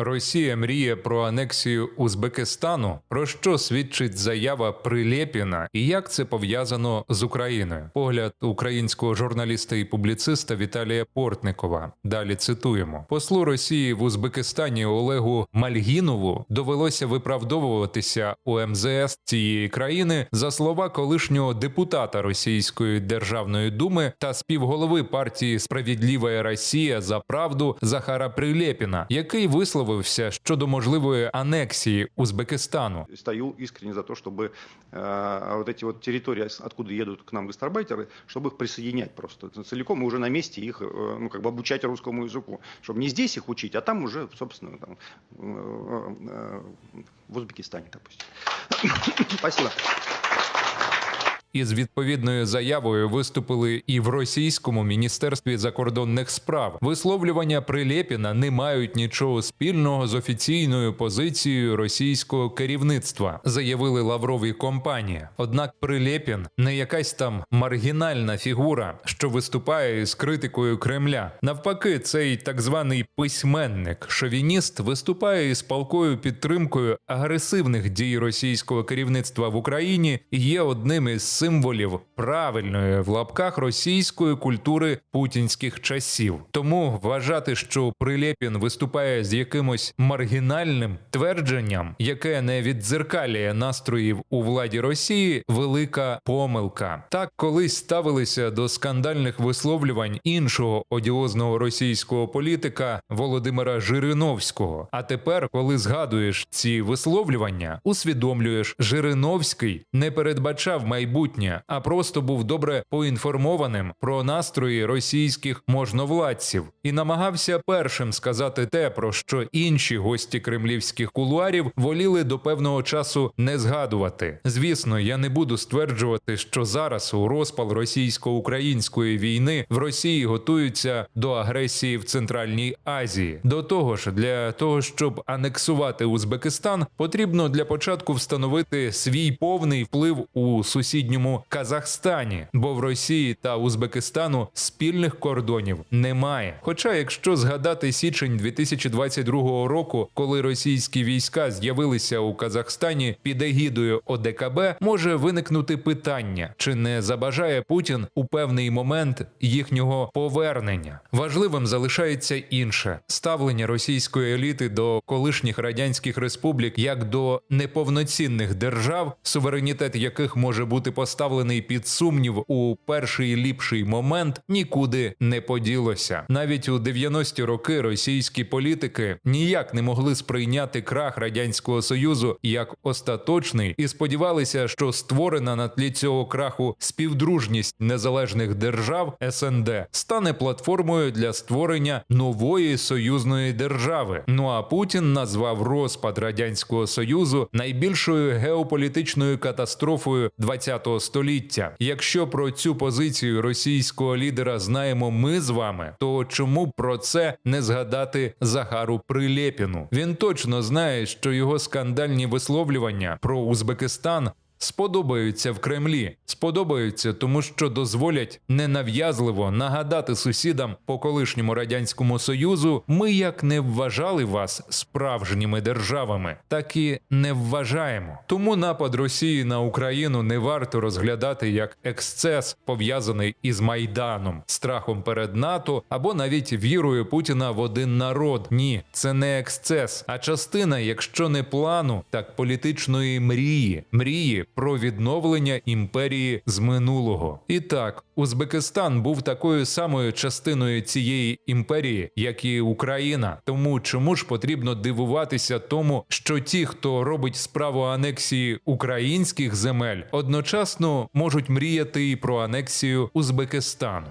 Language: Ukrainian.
Росія мріє про анексію Узбекистану, про що свідчить заява Прилєпіна, і як це пов'язано з Україною. Погляд українського журналіста і публіциста Віталія Портникова. Далі цитуємо: послу Росії в Узбекистані Олегу Мальгінову довелося виправдовуватися у МЗС цієї країни за слова колишнього депутата Російської державної думи та співголови партії Справедлива Росія за правду Захара Прилєпіна, який висловився щодо можливої анексії Узбекистану. стою искренне за то, чтобы э, вот эти вот территории, с- откуда едут к нам гастарбайтеры, чтобы их присоединять просто целиком и уже на месте их, э, ну, как бы обучать русскому языку. Чтобы не здесь их учить, а там уже, собственно, там, э, э, в Узбекистане, допустим. Спасибо. Із відповідною заявою виступили і в російському міністерстві закордонних справ. Висловлювання Прилєпіна не мають нічого спільного з офіційною позицією російського керівництва, заявили Лавров і компанія. Однак Прилєпін не якась там маргінальна фігура, що виступає із критикою Кремля. Навпаки, цей так званий письменник, шовініст, виступає із палкою підтримкою агресивних дій російського керівництва в Україні і є одним із символів правильної в лапках російської культури путінських часів. Тому вважати, що Прилєпін виступає з якимось маргінальним твердженням, яке не віддзеркалює настроїв у владі Росії, велика помилка. Так колись ставилися до скандальних висловлювань іншого одіозного російського політика Володимира Жириновського. А тепер, коли згадуєш ці висловлювання, усвідомлюєш, Жириновський не передбачав майбутнє, а просто був добре поінформованим про настрої російських можновладців і намагався першим сказати те, про що інші гості кремлівських кулуарів воліли до певного часу не згадувати. Звісно, я не буду стверджувати, що зараз у розпал російсько-української війни в Росії готуються до агресії в Центральній Азії. До того ж, для того, щоб анексувати Узбекистан, потрібно для початку встановити свій повний вплив у сусідньому Казахстані, бо в Росії та Узбекистану спільних кордонів немає. Хоча, якщо згадати січень 2022 року, коли російські війська з'явилися у Казахстані під егідою ОДКБ, може виникнути питання, чи не забажає Путін у певний момент їхнього повернення. Важливим залишається інше ставлення російської еліти до колишніх радянських республік як до неповноцінних держав, суверенітет яких може бути поставлений під сумнів у перший ліпший момент, нікуди не поділося. Навіть у 90-ті роки російські політики ніяк не могли сприйняти крах радянського союзу як остаточний і сподівалися, що створена на тлі цього краху співдружність незалежних держав СНД стане платформою для створення нової союзної держави. Ну а Путін назвав розпад радянського союзу найбільшою геополітичною катастрофою ХХ століття. Якщо про цю позицію російського лідера знаємо ми з вами, то чому про це не згадати Захару Прилєпіну? Він точно знає, що його скандальні висловлювання про Узбекистан. Сподобаються в Кремлі, сподобаються, тому що дозволять ненав'язливо нагадати сусідам по колишньому радянському союзу. Ми як не вважали вас справжніми державами, так і не вважаємо. Тому напад Росії на Україну не варто розглядати як ексцес, пов'язаний із майданом, страхом перед НАТО або навіть вірою Путіна в один народ. Ні, це не ексцес, а частина, якщо не плану, так політичної мрії, мрії про відновлення імперії з минулого. І так, Узбекистан був такою самою частиною цієї імперії, як і Україна. Тому чому ж потрібно дивуватися тому, що ті, хто робить справу анексії українських земель, одночасно можуть мріяти і про анексію Узбекистану.